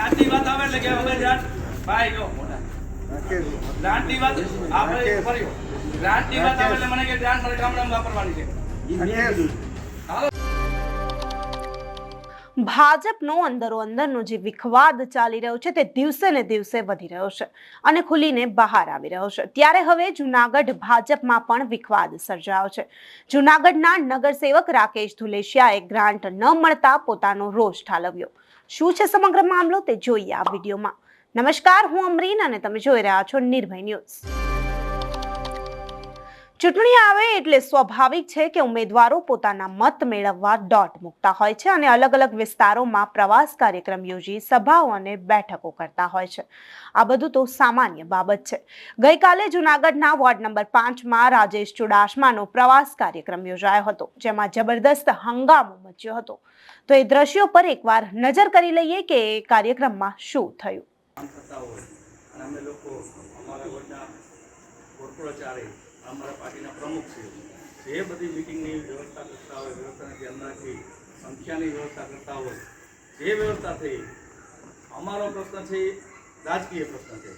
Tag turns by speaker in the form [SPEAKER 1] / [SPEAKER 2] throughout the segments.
[SPEAKER 1] ગ્રાન્ટની વાત આવે એટલે કે હવે જાણ ભાઈ જો ગ્રાન્ટની વાત આપણે ફર્યો ગ્રાન્ટની વાત આવે એટલે મને કે ગ્રાન્ટ મારે ગામડામાં વાપરવાની છે. હાલો.
[SPEAKER 2] ભાજપનો અંદરો અંદરનો જે વિખવાદ ચાલી રહ્યો છે તે દિવસે ને દિવસે વધી રહ્યો છે અને ખુલીને બહાર આવી રહ્યો છે. ત્યારે હવે જુનાગઢ ભાજપમાં પણ વિખવાદ સર્જાયો છે. જુનાગઢના નગરસેવક રાકેશ ધુલેશિયાએ ગ્રાન્ટ ન મળતા પોતાનો રોષ ઠાલવ્યો. શું છે સમગ્ર મામલો તે જોઈએ આ વિડીયોમાં. નમસ્કાર, હું અમરીન અને તમે જોઈ રહ્યા છો નિર્ભય ન્યૂઝ. ચૂંટણી આવે એટલે સ્વાભાવિક છે કે ઉમેદવારો પોતાના મત મેળવવા દોટ મૂકતા હોય છે અને અલગ અલગ વિસ્તારોમાં પ્રવાસ કાર્યક્રમ યોજી સભાઓ અને બેઠકો કરતા હોય છે. આ બધું તો સામાન્ય બાબત છે. ગઈકાલે જુનાગઢના વોર્ડ નંબર પાંચમાં રાજેશ ચુડાસમાનો પ્રવાસ કાર્યક્રમ યોજાયો હતો, જેમાં જબરદસ્ત હંગામો મચ્યો હતો. તો એ દ્રશ્યો પર એકવાર નજર કરી લઈએ કે એ કાર્યક્રમમાં શું થયું.
[SPEAKER 1] અમારા પાર્ટીના પ્રમુખ છે. જે બધી મિટિંગની વ્યવસ્થા કરતા હોય, વ્યવસ્થાને ધ્યાન સંખ્યાની વ્યવસ્થા કરતા હોય, જે વ્યવસ્થા થઈ, અમારો પ્રશ્ન છે, રાજકીય પ્રશ્ન છે.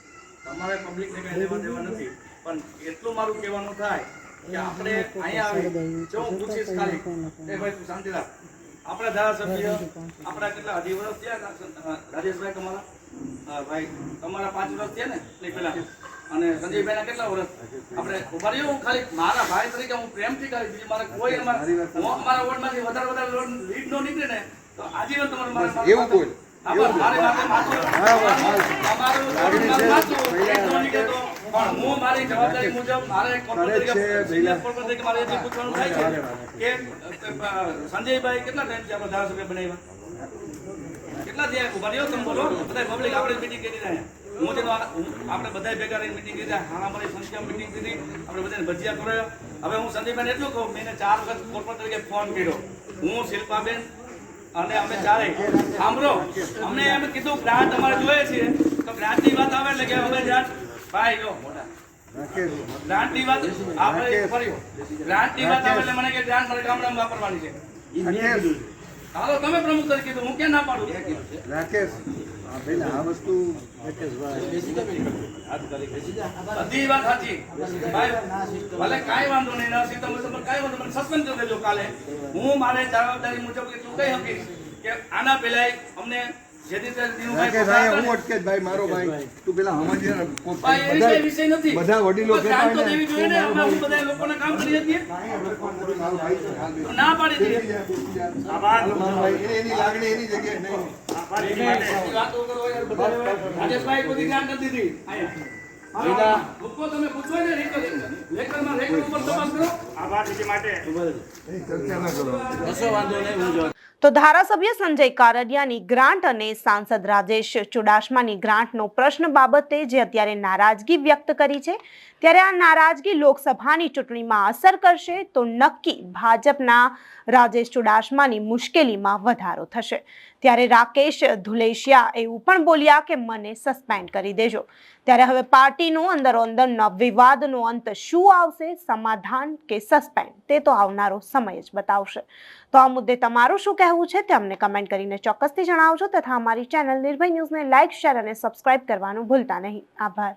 [SPEAKER 1] તમારે પબ્લિકને કંઈ લેવા દેવા નથી, પણ એટલું મારું કહેવાનું થાય કે આપણે અહીંયા આવી, જો હું પૂછીશ ખાલી. એ ભાઈ, તું શાંતિ રાખ. આપણા ધારાસભ્ય, આપણા કેટલા અઢી વર્ષ થયા રાજેશભાઈ તમારા? ભાઈ, તમારા પાંચ વર્ષ થયા ને? એટલે પેલા અને સંજયભાઈના કેટલા વર્ષ આપણે ઊભા રહ્યો હું ખાલી મારા ભાઈ તરીકે હું પ્રેમથી કરી બીજી મારે કોઈ હું અમારા વોર્ડમાંથી વધારે વધારે લીડ નો નીકળે ને તો આજીવન તમારે મારે
[SPEAKER 3] એવું બોલ.
[SPEAKER 1] મારી મારી જવાબદારી મુજબ મારે મારે એટલું પૂછવાનું થાય છે કે સંજયભાઈ કેટલા ટાઈમથી આપણે ધારાસભ્ય બનાવ્યા? કેટલા થયા? ઊભા રહ્યો તમે બોલો. બધા પબ્લિક આપણે મીટિંગ કરી રહ્યા. હું જેનો આપણે બધા ભેગા રહીને મીટિંગ કરી રહ્યા હા સંખ્યા મીટિંગ કરી આપણે બધાને ભજીયા કરાયો. હવે હું સંજયભાઈને એટલું કહું મેં ચાર વખત કોર્પોરેટ તરીકે ફોન કર્યો. હું શિલ્પાબેન અને અમે ચારે. સાંભળો અમને એમ કીધું ગ્રાન્ટ અમારે જોઈએ છે. તો ગ્રાન્ટની વાત આવે એટલે કે હવે ગ્રાન્ટ ભાઈ જો ગ્રાન્ટની વાત આપણે ગ્રાન્ટની વાત આવે એટલે મને કે ગ્રાન્ટ મારે ગામડામાં વાપરવાની છે. હાલો તમે પ્રમુખ તરીકે કીધું હું ક્યાં ના પાડું?
[SPEAKER 3] રાકેશ.
[SPEAKER 1] વાત સાચી. ભલે કાંઈ વાંધો નહીં, ના કાંઈ વાંધો નહીં સસ્પેન્ડ કરી કાલે. હું મારે જવાબદારી મુજબ એટલું કહી શકીશ કે આના પહેલા અમને લોકો તમે પૂછો ને લેખનમાં રેકર્ડ ઉપર તપાસ કરો.
[SPEAKER 3] એની ચર્ચા ના કરો.
[SPEAKER 2] તો ધારાસભ્ય સંજય કારડિયાની ગ્રાન્ટ અને સાંસદ રાજેશ ચુડાસમાની ગ્રાન્ટનો પ્રશ્ન બાબતે જે અત્યારે નારાજગી વ્યક્ત કરી છે, ત્યારે આ નારાજગી લોકસભાની ચૂંટણીમાં અસર કરશે તો નક્કી ભાજપના રાજેશ ચુડાસમાની મુશ્કેલીમાં વધારો થશે. ત્યારે રાકેશ ધુલેશિયા એવું પણ બોલ્યા કે મને સસ્પેન્ડ કરી દેજો. ત્યારે હવે પાર્ટીનો અંદરો અંદર વિવાદનો અંત શું આવશે? સમાધાન કે સસ્પેન્ડ તે તો આવનારો સમય જ બતાવશે. તો આ મુદ્દે તમારું શું કહેવું છે તે અમને કમેન્ટ કરીને ચોક્કસથી જણાવજો તથા અમારી ચેનલ નિર્ભય ન્યૂઝને લાઇક શેર અને સબસ્ક્રાઇબ કરવાનું ભૂલતા નહીં. આભાર.